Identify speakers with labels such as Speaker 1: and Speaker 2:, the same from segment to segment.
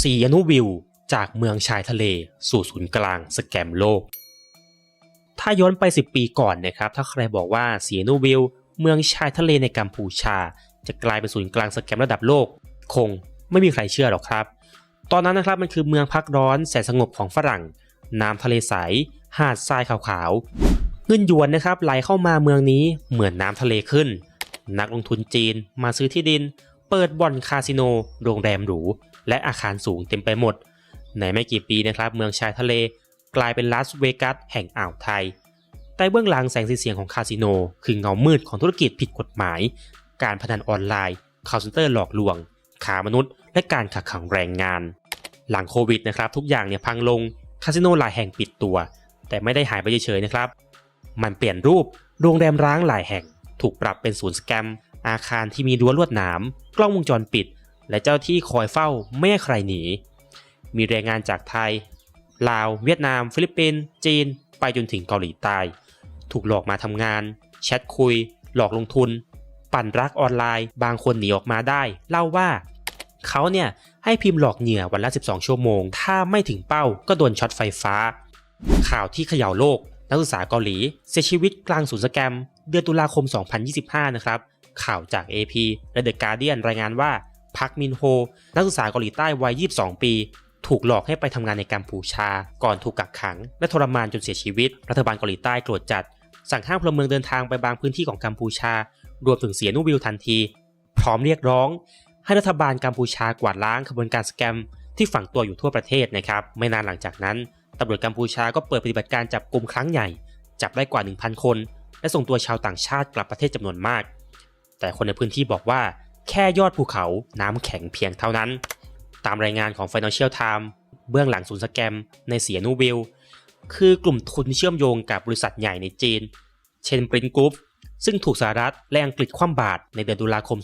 Speaker 1: ซีอนุวิวจากเมืองชายทะเลสู่ศูนย์กลางสแกมโลก ถ้าย้อนไป 10 ปีก่อนนะครับ ถ้าใครบอกว่าซีอนุวิวเมืองชายทะเลในกัมพูชา จะกลายเป็นศูนย์กลางสแกมระดับโลก คงไม่มีใครเชื่อหรอกครับ ตอนนั้นนะครับมันคือเมืองพักร้อนแสนสงบของฝรั่ง น้ำทะเลใส หาดทรายขาวๆ เงินหยวนนะครับไหลเข้ามาเมืองนี้เหมือนน้ำทะเลขึ้น นักลงทุนจีนมาซื้อที่ดิน เปิดบ่อนคาสิโน โรงแรมหรู และอาคารสูงเต็มไปหมด ในไม่กี่ปีนะครับเมืองชายทะเลกลายเป็นลาสเวกัสแห่งอ่าวไทยแต่เบื้องหลังแสงสีเสียงของคาสิโน คือเงามืดของธุรกิจผิดกฎหมาย การพนันออนไลน์คาลเซนเตอร์หลอกลวงขามนุษย์ และการขักขังแรงงาน หลังโควิดนะครับทุกอย่างเนี่ยพังลงคาสิโนหลายแห่งปิดตัว แต่ไม่ได้หายไปเฉยๆนะครับ มันเปลี่ยนรูปโรงแรมร้างหลายแห่ง ถูกปรับเป็นศูนย์สแกม อาคารที่มีรั้วลวดหนาม กล้องวงจรปิด และเจ้าที่คอยเฝ้าไม่ให้ใครหนี มีแรงงานจากไทย ลาว เวียดนาม ฟิลิปปินส์จีน ไปจนถึงเกาหลีใต้ ถูกหลอกมาทำงาน แชทคุย หลอกลงทุน ปั่นรักออนไลน์ บางคนหนีออกมาได้ เล่าว่า เขาเนี่ยให้พิมพ์หลอกเหยื่อวันละ 12 ชั่วโมง ถ้าไม่ถึงเป้าก็โดนช็อตไฟฟ้า ข่าวที่เขย่าโลก นักศึกษาเกาหลี เสียชีวิตกลางศูนย์สแกม เดือนตุลาคม 2025 นะครับ ข่าวจาก AP และ The Guardian รายงานว่า พักมินโฮ นักศึกษาเกาหลีใต้วัย 22 ปี ถูกหลอกให้ไปทำงานในกัมพูชา ก่อนถูกกักขัง และทรมานจนเสียชีวิต รัฐบาลเกาหลีใต้โกรธจัด สั่งห้ามพลเมืองเดินทางไปบางพื้นที่ของกัมพูชา รวมถึงเสียนูวิวทันที พร้อมเรียกร้อง ให้รัฐบาลกัมพูชากวาดล้างขบวนการสแกมที่ฝังตัวอยู่ทั่วประเทศนะครับ ไม่นานหลังจากนั้นตำรวจกัมพูชาก็เปิดปฏิบัติการจับกลุ่มครั้งใหญ่ จับได้กว่า 1,000 คน และส่งตัวชาวต่างชาติกลับประเทศจำนวนมาก แต่คนในพื้นที่บอกว่า แค่ยอดภูเขาน้ำแข็งเพียงเท่านั้น ตามรายงานของ Financial Times เบื้องหลังศูนย์สแกมในเสียนูวิลคือกลุ่มทุนเชื่อมโยงกับบริษัทใหญ่ในจีน เช่นปรินกรุ๊ปซึ่งถูกสหรัฐและอังกฤษคว่ำบาตรในเดือนตุลาคม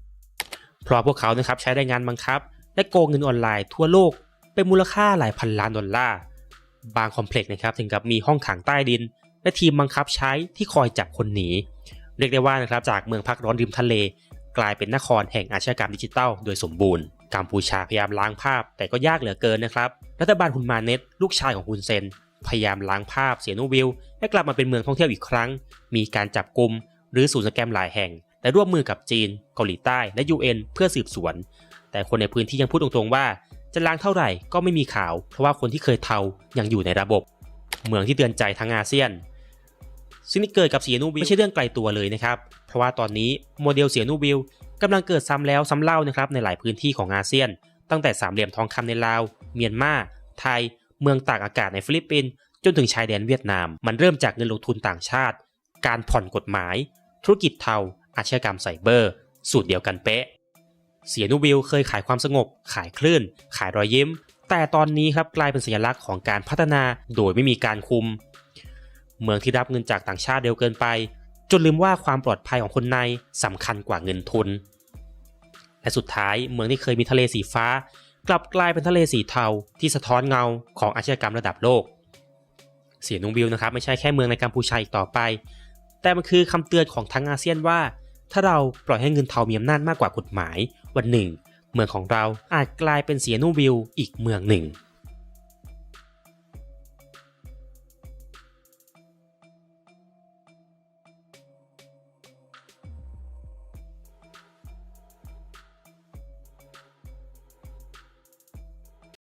Speaker 1: 2025 เพราะพวกเขานะครับใช้แรงงานบังคับ และโกงเงินออนไลน์ทั่วโลก เป็นมูลค่าหลายพันล้านดอลลาร์ บางคอมเพล็กซ์นะครับถึงกับมีห้องขังใต้ดิน และทีมบังคับใช้ที่คอยจับคนหนี เรียกได้ว่านะครับจากเมืองพักร้อนริมทะเล กลายเป็นนครแห่งอาชญากรรมดิจิทัลโดยสมบูรณ์กัมพูชาพยายามล้างภาพ แต่ก็ยากเหลือเกินนะครับ รัฐบาลฮุนมาเน็ตลูกชายของฮุนเซน พยายามล้างภาพเสียนูวิลให้กลับมาเป็นเมืองท่องเที่ยวอีกครั้ง มีการจับกลุ่มหรือศูนย์สแกมหลายแห่งและร่วมมือกับจีน เกาหลีใต้และ UN เพื่อสืบสวน แต่คนในพื้นที่ยังพูดตรงๆว่า จะล้างเท่าไหร่ก็ไม่มีข่าว เพราะว่าคนที่เคยเทายังอยู่ในระบบ เมืองที่เตือนใจทั้งอาเซียน ซึ่งนี่เกิดกับเสียนูวิลไม่ใช่เรื่องไกลตัวเลยนะครับ เพราะว่าตอนนี้โมเดลเสียนูวิลกำลังเกิดซ้ำแล้วซ้ำเล่านะครับในหลายพื้นที่ของอาเซียน ตั้งแต่สามเหลี่ยมทองคำในลาว เมียนมาไทย เมืองตากอากาศในฟิลิปปินส์จนถึงชายแดนเวียดนาม มันเริ่มจากเงินลงทุนต่างชาติ การผ่อนกฎหมาย ธุรกิจเทาอาชญากรรมไซเบอร์ สูตรเดียวกันเป๊ะ เสียนูวิลเคยขายความสงบ ขายคลื่น ขายรอยยิ้ม แต่ตอนนี้ครับกลายเป็นสัญลักษณ์ของการพัฒนาโดยไม่มีการคุม เมืองที่รับเงินจากต่างชาติเร็วเกินไป จนลืมว่าความปลอดภัยของคนในสำคัญกว่าเงินทุน และสุดท้ายเมืองที่เคยมีทะเลสีฟ้า กลับกลายเป็นทะเลสีเทาที่สะท้อนเงาของอาชญากรรมระดับโลก เสียนุงวิวนะครับไม่ใช่แค่เมืองในกัมพูชาอีกต่อไป แต่มันคือคำเตือนของทั้งอาเซียนว่า ถ้าเราปล่อยให้เงินเทามีอำนาจมากกว่ากฎหมาย วันหนึ่ง เมืองของเราอาจกลายเป็นเสียนูวิวอีกเมืองหนึ่ง